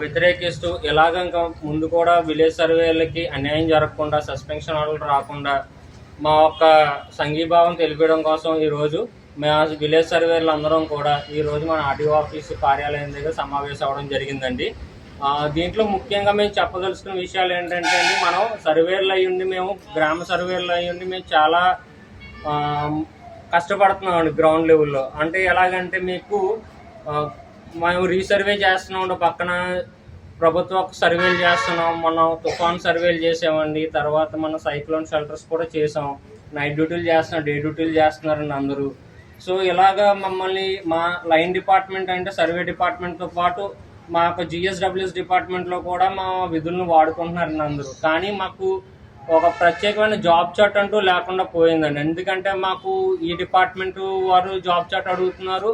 వ్యతిరేకిస్తూ ఇలాగ ఇంకా ముందు కూడా విలేజ్ సర్వేలకి అన్యాయం జరగకుండా సస్పెన్షన్ ఆర్డర్ రాకుండా మా యొక్క సంఘీభావం తెలిపడం కోసం ఈరోజు మా విలేజ్ సర్వేలు అందరం కూడా ఈరోజు మన ఆర్టీఓ ఆఫీస్ కార్యాలయం దగ్గర సమావేశం అవ్వడం జరిగిందండి. దీంట్లో ముఖ్యంగా మేము చెప్పదలుచుకున్న విషయాలు ఏంటంటే అండి మనం సర్వేలు అయ్యుండి మేము గ్రామ సర్వేలు అయ్యుండి మేము చాలా కష్టపడుతున్నామండి గ్రౌండ్ లెవెల్లో అంటే ఎలాగంటే మీకు మేము రీసర్వే చేస్తున్నాం పక్కన ప్రభుత్వ సర్వేలు చేస్తున్నాం. మనం తుఫాన్ సర్వేలు చేసామండి. తర్వాత మన సైక్లోన్ షెల్టర్స్ కూడా చేసాం. నైట్ డ్యూటీలు చేస్తున్నాం డే డ్యూటీలు చేస్తున్నారండి అందరూ. సో ఇలాగా మమ్మల్ని మా లైన్ డిపార్ట్మెంట్ అంటే సర్వే డిపార్ట్మెంట్తో పాటు మా యొక్క జిఎస్డబ్ల్యూఎస్ డిపార్ట్మెంట్లో కూడా మా విధులను వాడుకుంటున్నారండి అందరూ. కానీ మాకు ఒక ప్రత్యేకమైన జాబ్ చాట్ అంటూ లేకుండా పోయిందండి. ఎందుకంటే మాకు ఈ డిపార్ట్మెంట్ వారు జాబ్ చాట్ అడుగుతున్నారు.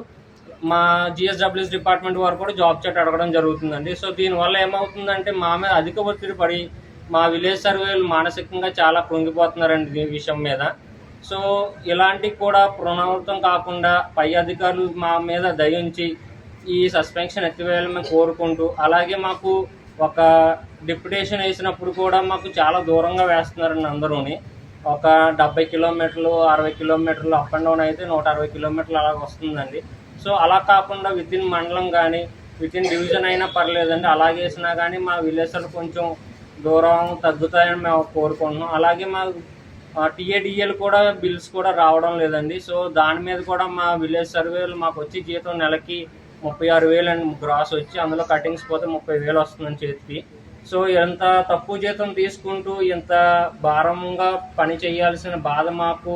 మా జిఎస్డబ్ల్యూఎస్ డిపార్ట్మెంట్ వారు కూడా జాబ్ చాట్ అడగడం జరుగుతుందండి. సో దీనివల్ల ఏమవుతుందంటే మా మీద అధిక ఒత్తిడి పడి మా విలేజ్ సర్వేలు మానసికంగా చాలా కృంగిపోతున్నారండి ఈ విషయం మీద. సో ఇలాంటి కూడా పునరావృతం కాకుండా పై అధికారులు మా మీద దయించి ఈ సస్పెన్షన్ ఎత్తివేయాలని మేము కోరుకుంటూ అలాగే మాకు ఒక డిప్యుటేషన్ వేసినప్పుడు కూడా మాకు చాలా దూరంగా వేస్తున్నారండి అందరూని. ఒక డెబ్బై కిలోమీటర్లు అరవై కిలోమీటర్లు అప్ అండ్ డౌన్ అయితే నూట అరవై కిలోమీటర్లు అలాగ వస్తుందండి. సో అలా కాకుండా విత్ ఇన్ మండలం కానీ విత్ ఇన్ డివిజన్ అయినా పర్లేదండి. అలాగే వేసినా కానీ మా విలేసర్లు కొంచెం దూరం తగ్గుతాయని మేము కోరుకుంటున్నాం. అలాగే మా టీఏడిఏలు కూడా బిల్స్ కూడా రావడం లేదండి. సో దాని మీద కూడా మా విలేజ్ సర్వేలు మాకు వచ్చి జీతం నెలకి ముప్పై ఆరు వేలు అండ్. గ్రాస్ వచ్చి అందులో కటింగ్స్ పోతే ముప్పై వేలు వస్తుందని చేతికి. సో ఎంత తక్కువ జీతం తీసుకుంటూ ఇంత భారంగా పని చేయాల్సిన బాధ మాకు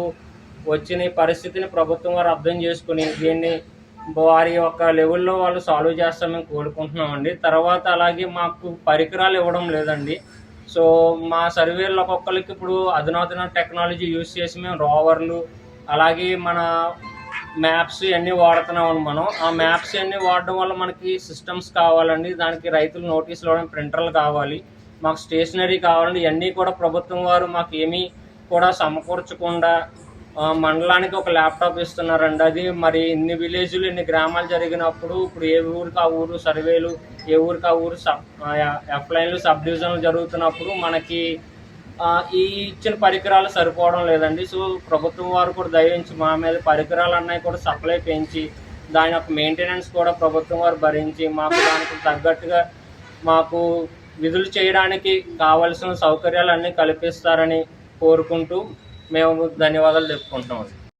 వచ్చిన పరిస్థితిని ప్రభుత్వం వారు అర్థం చేసుకుని దీన్ని వారి యొక్క లెవెల్లో వాళ్ళు సాల్వ్ చేస్తామని కోరుకుంటున్నామండి. తర్వాత అలాగే మాకు పరికరాలు ఇవ్వడం లేదండి. సో మా సర్వేలు ఒక్కొక్కరికి ఇప్పుడు అధునాతన టెక్నాలజీ యూస్ చేసి మేము రోవర్లు అలాగే మన మ్యాప్స్ ఇవన్నీ వాడుతున్నాం మనం. ఆ మ్యాప్స్ అన్నీ వాడడం వల్ల మనకి సిస్టమ్స్ కావాలండి. దానికి రైతులు నోటీసులు ఇవ్వడం ప్రింటర్లు కావాలి మాకు స్టేషనరీ కావాలండి. ఇవన్నీ కూడా ప్రభుత్వం వారు మాకు ఏమీ కూడా సమకూర్చకుండా మండలానికి ఒక ల్యాప్టాప్ ఇస్తున్నారండి. అది మరి ఇన్ని విలేజ్లు ఇన్ని గ్రామాలు జరిగినప్పుడు ఇప్పుడు ఏ ఊరికి ఆ ఊరు సర్వేలు ఏ ఊరికి ఆ ఊరు సబ్ ఎఫ్లైన్లు సబ్ డివిజన్లు జరుగుతున్నప్పుడు మనకి ఈ ఇచ్చిన పరికరాలు సరిపోవడం లేదండి. సో ప్రభుత్వం వారు కూడా దయించి మా మీద పరికరాలు అన్నీ కూడా సప్లై పెంచి దాని యొక్క మెయింటెనెన్స్ కూడా ప్రభుత్వం వారు భరించి మాకు దానికి తగ్గట్టుగా మాకు విధులు చేయడానికి కావలసిన సౌకర్యాలన్నీ కల్పిస్తారని కోరుకుంటూ మేము ధన్యవాదాలు చెప్పుకుంటున్నాం